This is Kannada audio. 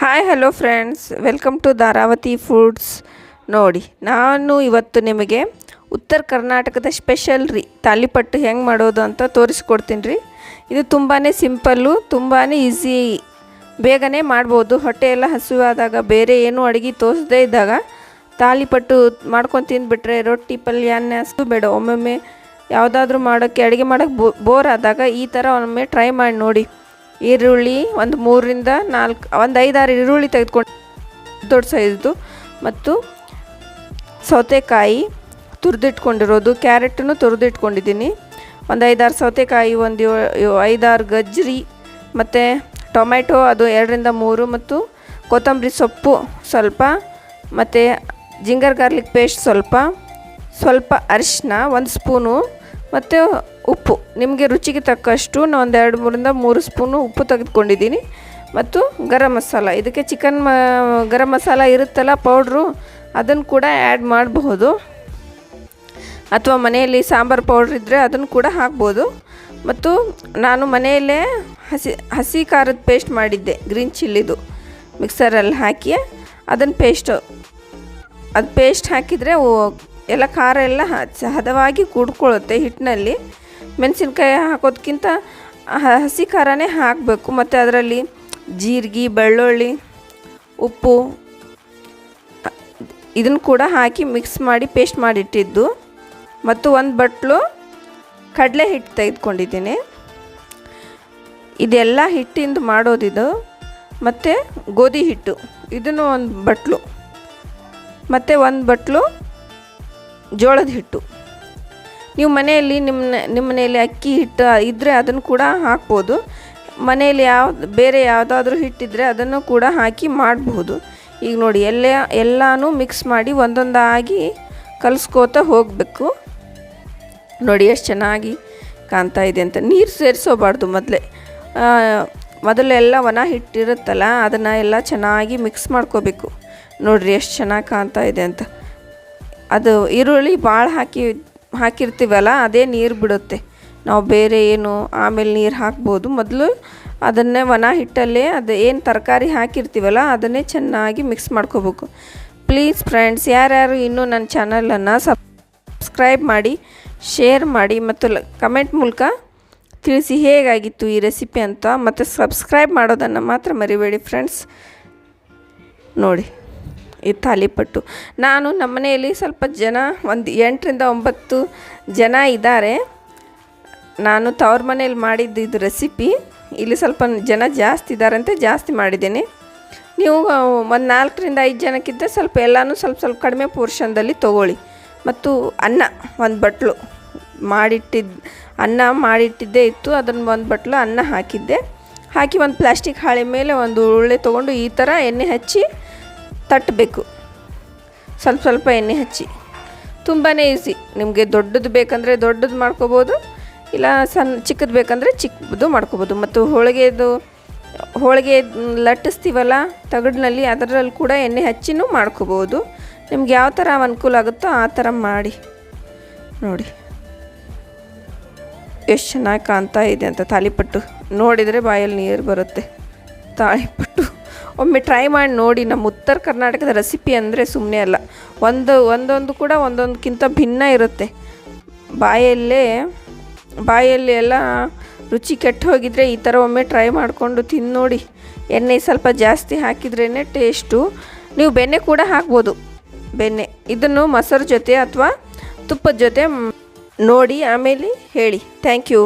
Hi hello friends welcome to Dharavati foods ನೋಡಿ, ನಾನು ಇವತ್ತು ನಿಮಗೆ ಉತ್ತರ ಕರ್ನಾಟಕದ ಸ್ಪೆಷಲ್ ರೀ, ತಾಲಿಪಟ್ಟು ಹೆಂಗೆ ಮಾಡೋದು ಅಂತ ತೋರಿಸ್ಕೊಡ್ತೀನಿ ರೀ. ಇದು ತುಂಬಾ ಸಿಂಪಲ್ಲು ತುಂಬಾ ಈಸಿ ಬೇಗನೆ ಮಾಡ್ಬೋದು. ಹೊಟ್ಟೆಯೆಲ್ಲ ಹಸಿವಾದಾಗ, ಬೇರೆ ಏನೂ ಅಡುಗೆ ತೋರಿಸದೇ ಇದ್ದಾಗ ತಾಲಿಪಟ್ಟು ಮಾಡ್ಕೊಂಡು ತಿಂದುಬಿಟ್ರೆ ರೊಟ್ಟಿ, ಪಲ್ಯ, ಅನ್ನ ಅಷ್ಟು ಬೇಡ. ಒಮ್ಮೊಮ್ಮೆ ಯಾವುದಾದ್ರೂ ಮಾಡೋಕ್ಕೆ, ಅಡುಗೆ ಮಾಡೋಕ್ಕೆ ಬೋರ್ ಆದಾಗ ಈ ಥರ ಒಮ್ಮೆ ಟ್ರೈ ಮಾಡಿ ನೋಡಿ. ಈರುಳ್ಳಿ ಒಂದು ಮೂರರಿಂದ ನಾಲ್ಕು, ಒಂದು ಐದಾರು ಈರುಳ್ಳಿ ತೆಗೆದುಕೊಂಡು ದೊಡ್ಡ ಸೈಜ್ದು ಮತ್ತು ಸೌತೆಕಾಯಿ ತುರಿದಿಟ್ಕೊಂಡಿರೋದು, ಕ್ಯಾರೆಟನ್ನು ತುರಿದಿಟ್ಕೊಂಡಿದ್ದೀನಿ. ಒಂದು ಐದಾರು ಸೌತೆಕಾಯಿ, ಒಂದು ಐದಾರು ಗಜ್ಜರಿ, ಮತ್ತು ಟೊಮೆಟೊ ಅದು ಎರಡರಿಂದ ಮೂರು, ಮತ್ತು ಕೊತ್ತಂಬರಿ ಸೊಪ್ಪು ಸ್ವಲ್ಪ, ಮತ್ತು ಜಿಂಗರ್ ಗಾರ್ಲಿಕ್ ಪೇಸ್ಟ್ ಸ್ವಲ್ಪ ಸ್ವಲ್ಪ ಅರಿಶಿನ ಒಂದು ಸ್ಪೂನು, ಮತ್ತು ಉಪ್ಪು. ನಿಮಗೆ ರುಚಿಗೆ ತಕ್ಕಷ್ಟು ನಾನು ಒಂದು ಎರಡು ಮೂರಿಂದ ಮೂರು ಸ್ಪೂನು ಉಪ್ಪು ತೆಗೆದುಕೊಂಡಿದ್ದೀನಿ. ಮತ್ತು ಗರಂ ಮಸಾಲ. ಇದಕ್ಕೆ ಚಿಕನ್ ಮ, ಗರಂ ಮಸಾಲ ಇರುತ್ತಲ್ಲ ಪೌಡ್ರು ಅದನ್ನು ಕೂಡ ಆ್ಯಡ್ ಮಾಡಬಹುದು. ಅಥವಾ ಮನೆಯಲ್ಲಿ ಸಾಂಬಾರು ಪೌಡ್ರ್ ಇದ್ದರೆ ಅದನ್ನು ಕೂಡ ಹಾಕ್ಬೋದು. ಮತ್ತು ನಾನು ಮನೆಯಲ್ಲೇ ಹಸಿ ಹಸಿ ಖಾರದ ಪೇಸ್ಟ್ ಮಾಡಿದ್ದೆ ಗ್ರೀನ್ ಚಿಲ್ಲಿದು ಮಿಕ್ಸರಲ್ಲಿ ಹಾಕಿ ಅದನ್ನು ಪೇಸ್ಟು ಅದು ಪೇಸ್ಟ್ ಹಾಕಿದರೆ ಎಲ್ಲ ಖಾರ ಎಲ್ಲ ಹದವಾಗಿ ಕೂಡ್ಕೊಳ್ಳುತ್ತೆ ಹಿಟ್ಟಿನಲ್ಲಿ. ಮೆಣಸಿನ್ಕಾಯಿ ಹಾಕೋದಕ್ಕಿಂತ ಹಸಿ ಖಾರನೇ ಹಾಕಬೇಕು. ಮತ್ತು ಅದರಲ್ಲಿ ಜೀರಿಗೆ, ಬೆಳ್ಳುಳ್ಳಿ, ಉಪ್ಪು ಇದನ್ನು ಕೂಡ ಹಾಕಿ ಮಿಕ್ಸ್ ಮಾಡಿ ಪೇಸ್ಟ್ ಮಾಡಿಟ್ಟಿದ್ದು. ಮತ್ತು ಒಂದು ಬಟ್ಲು ಕಡಲೆ ಹಿಟ್ಟು ತೆಗೆದುಕೊಂಡಿದ್ದೀನಿ. ಇದೆಲ್ಲ ಹಿಟ್ಟಿಂದ ಮಾಡೋದಿದು ಮತ್ತು ಗೋಧಿ ಹಿಟ್ಟು, ಇದನ್ನು ಒಂದು ಬಟ್ಲು. ಮತ್ತು ಒಂದು ಬಟ್ಲು ಜೋಳದ ಹಿಟ್ಟು. ನೀವು ಮನೆಯಲ್ಲಿ ನಿಮ್ಮ ನಿಮ್ಮ ಮನೆಯಲ್ಲಿ ಅಕ್ಕಿ ಹಿಟ್ಟು ಇದ್ದರೆ ಅದನ್ನು ಕೂಡ ಹಾಕ್ಬೋದು. ಮನೆಯಲ್ಲಿ ಯಾವ ಬೇರೆ ಯಾವುದಾದ್ರೂ ಹಿಟ್ಟಿದ್ರೆ ಅದನ್ನು ಕೂಡ ಹಾಕಿ ಮಾಡಬಹುದು ಈಗ ನೋಡಿ, ಎಲ್ಲ, ಎಲ್ಲನೂ ಮಿಕ್ಸ್ ಮಾಡಿ ಒಂದೊಂದಾಗಿ ಕಲಿಸ್ಕೋತ ಹೋಗಬೇಕು. ನೋಡಿ, ಎಷ್ಟು ಚೆನ್ನಾಗಿ ಕಾಣ್ತಾ ಇದೆ ಅಂತ. ನೀರು ಸೇರಿಸೋಬಾರ್ದು ಮೊದಲೇ. ಮೊದಲೆಲ್ಲ ಒಣ ಹಿಟ್ಟಿರುತ್ತಲ್ಲ, ಅದನ್ನು ಎಲ್ಲ ಚೆನ್ನಾಗಿ ಮಿಕ್ಸ್ ಮಾಡ್ಕೋಬೇಕು. ನೋಡಿರಿ, ಎಷ್ಟು ಚೆನ್ನಾಗಿ ಕಾಣ್ತಾ ಇದೆ ಅಂತ. ಅದು ಈರುಳ್ಳಿ ಭಾಳ ಹಾಕಿ ಹಾಕಿರ್ತೀವಲ್ಲ, ಅದೇ ನೀರು ಬಿಡುತ್ತೆ. ನಾವು ಬೇರೆ ಏನು ಆಮೇಲೆ ನೀರು ಹಾಕ್ಬೋದು. ಮೊದಲು ಅದನ್ನೇ ಒಣ ಹಿಟ್ಟಲ್ಲೇ ಅದು ಏನು ತರಕಾರಿ ಹಾಕಿರ್ತೀವಲ್ಲ, ಅದನ್ನೇ ಚೆನ್ನಾಗಿ ಮಿಕ್ಸ್ ಮಾಡ್ಕೋಬೇಕು. ಪ್ಲೀಸ್ ಫ್ರೆಂಡ್ಸ್ ಯಾರ್ಯಾರು ಇನ್ನೂ ನನ್ನ ಚಾನಲನ್ನು ಸಬ್ಸ್ಕ್ರೈಬ್ ಮಾಡಿ ಶೇರ್ ಮಾಡಿ ಮತ್ತು ಕಮೆಂಟ್ ಮೂಲಕ ತಿಳಿಸಿ ಹೇಗಾಗಿತ್ತು ಈ ರೆಸಿಪಿ ಅಂತ ಮತ್ತು ಸಬ್ಸ್ಕ್ರೈಬ್ ಮಾಡೋದನ್ನು ಮಾತ್ರ ಮರಿಬೇಡಿ ಫ್ರೆಂಡ್ಸ್ ನೋಡಿ. ಈ ತಾಲಿಪಟ್ಟು ನಾನು ನಮ್ಮ ಮನೆಯಲ್ಲಿ ಸ್ವಲ್ಪ ಜನ, ಒಂದು ಎಂಟರಿಂದ ಒಂಬತ್ತು ಜನ ಇದ್ದಾರೆ. ನಾನು ತವ್ರ ಮನೆಯಲ್ಲಿ ಮಾಡಿದ್ದು ಇದು ರೆಸಿಪಿ ಇಲ್ಲಿ ಸ್ವಲ್ಪ ಜನ ಜಾಸ್ತಿ ಇದ್ದಾರಂತೆ, ಜಾಸ್ತಿ ಮಾಡಿದ್ದೀನಿ. ನೀವು ಒಂದು ನಾಲ್ಕರಿಂದ ಐದು ಜನಕ್ಕಿದ್ದರೆ ಸ್ವಲ್ಪ ಎಲ್ಲನೂ ಸ್ವಲ್ಪ ಸ್ವಲ್ಪ ಕಡಿಮೆ ಪೋರ್ಷನ್ದಲ್ಲಿ ತೊಗೊಳ್ಳಿ. ಮತ್ತು ಅನ್ನ, ಒಂದು ಬಟ್ಲು ಮಾಡಿಟ್ಟಿದ್ದು ಅನ್ನ ಮಾಡಿಟ್ಟಿದ್ದೇ ಇತ್ತು. ಅದನ್ನು ಒಂದು ಬಟ್ಲು ಅನ್ನ ಹಾಕಿದ್ದೆ. ಹಾಕಿ ಒಂದು ಪ್ಲಾಸ್ಟಿಕ್ ಹಾಳೆ ಮೇಲೆ ಒಂದು ಉರುಳೆ ತೊಗೊಂಡು ಈ ಥರ ಎಣ್ಣೆ ಹಚ್ಚಿ ತಟ್ಟಬೇಕು. ಸ್ವಲ್ಪ ಸ್ವಲ್ಪ ಎಣ್ಣೆ ಹಚ್ಚಿ. ತುಂಬಾ ಈಸಿ ನಿಮಗೆ ದೊಡ್ಡದು ಬೇಕಂದರೆ ದೊಡ್ಡದು ಮಾಡ್ಕೋಬೋದು, ಇಲ್ಲ ಸಣ್ಣ ಚಿಕ್ಕದು ಬೇಕಂದರೆ ಚಿಕ್ಕದು ಮಾಡ್ಕೋಬೋದು. ಮತ್ತು ಹೋಳಿಗೆದು, ಹೋಳಿಗೆ ಲಟ್ಟಿಸ್ತೀವಲ್ಲ, ತಗಡಿನಲ್ಲಿ ಅದರಲ್ಲಿ ಕೂಡ ಎಣ್ಣೆ ಹಚ್ಚಿನೂ ಮಾಡ್ಕೋಬೋದು. ನಿಮ್ಗೆ ಯಾವ ಥರ ಅನುಕೂಲ ಆಗುತ್ತೋ ಆ ಥರ ಮಾಡಿ. ನೋಡಿ. ಎಷ್ಟು ಚೆನ್ನಾಗಿ ಕಾಣ್ತಾ ಇದೆ ಅಂತ ತಾಳಿಪಟ್ಟು ನೋಡಿದರೆ ಬಾಯಲ್ಲಿ ನೀರು ಬರುತ್ತೆ. ತಾಳಿಪಟ್ಟು. ಒಮ್ಮೆ ಟ್ರೈ ಮಾಡಿ ನೋಡಿ, ನಮ್ಮ ಉತ್ತರ ಕರ್ನಾಟಕದ ರೆಸಿಪಿ ಅಂದರೆ ಸುಮ್ಮನೆ ಅಲ್ಲ. ಒಂದು, ಒಂದೊಂದು ಕೂಡ ಒಂದೊಂದಕ್ಕಿಂತ ಭಿನ್ನ ಇರುತ್ತೆ. ಬಾಯಲ್ಲೇ, ಬಾಯಲ್ಲಿ ಎಲ್ಲ ರುಚಿ ಕೆಟ್ಟು ಹೋಗಿದ್ರೆ ಈ ಥರ ಒಮ್ಮೆ ಟ್ರೈ ಮಾಡಿಕೊಂಡು ತಿಂದು ನೋಡಿ. ಎಣ್ಣೆ ಸ್ವಲ್ಪ ಜಾಸ್ತಿ ಹಾಕಿದ್ರೇ ಟೇಸ್ಟು ನೀವು ಬೆಣ್ಣೆ ಕೂಡ ಹಾಕ್ಬೋದು. ಬೆಣ್ಣೆ, ಇದನ್ನು ಮೊಸರು ಜೊತೆ ಅಥವಾ ತುಪ್ಪದ ಜೊತೆ ನೋಡಿ, ಆಮೇಲೆ ಹೇಳಿ. Thank you